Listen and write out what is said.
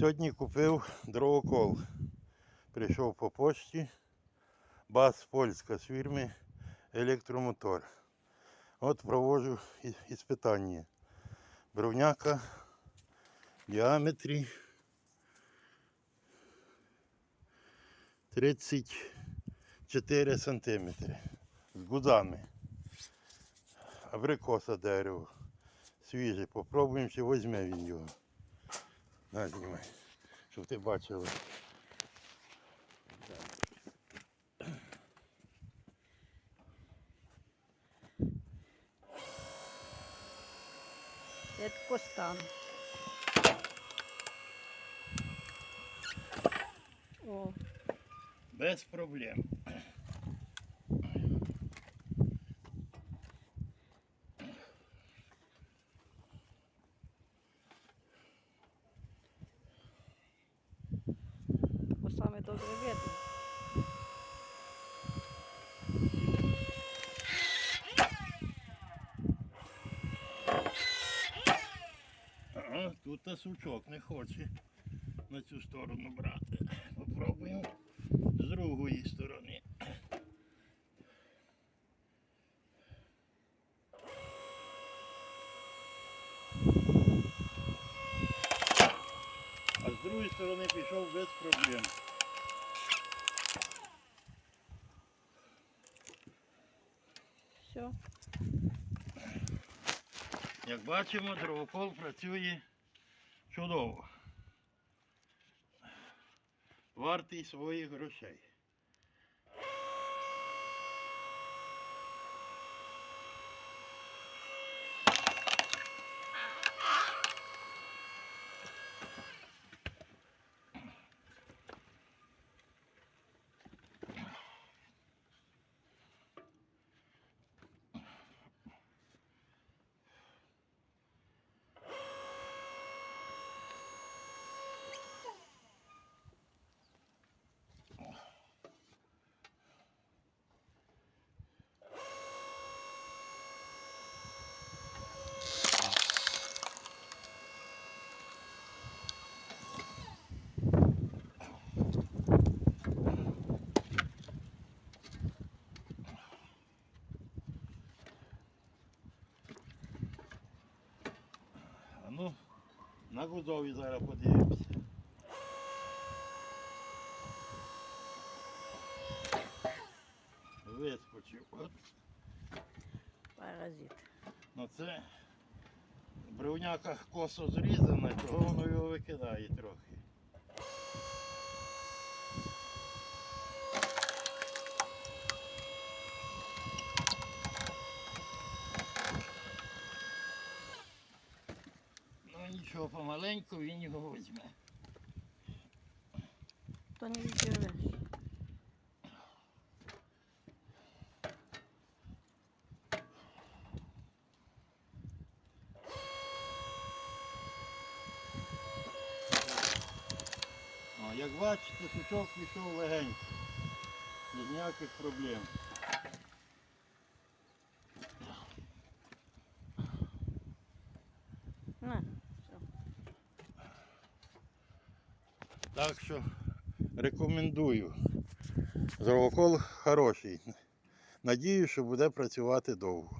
Сьогодні купив дровокол. Прийшов по почті. Бас польська з фірми Електромотор. От проводжу і- іспитання. Бровняка в діаметрі 34 сантиметри з гудами. Абрикоса дерево. Свіже. Попробуємо, чи візьме він його. На, знімай, щоб ти бачила. Я тако стану. О, Без проблем. Бо саме добре. Ага, тут та сучок не хоче на цю сторону брати. Попробуємо з другої сторони. А з другої сторони пішов без проблем. Все. Як бачимо, дровокол працює чудово. Вартий своїх грошей. А ну, на гудові зараз подивимося. Вискочив. От. Паразит. Ну це бревняка косо зрізана, того воно його викидає трохи. Нічого, помаленьку він його візьме. То не відірвеш. О, як бачите, сучок пішов легенько. Без ніяких проблем. На, все. Так що рекомендую. Зровокол хороший. Надію, що буде працювати довго.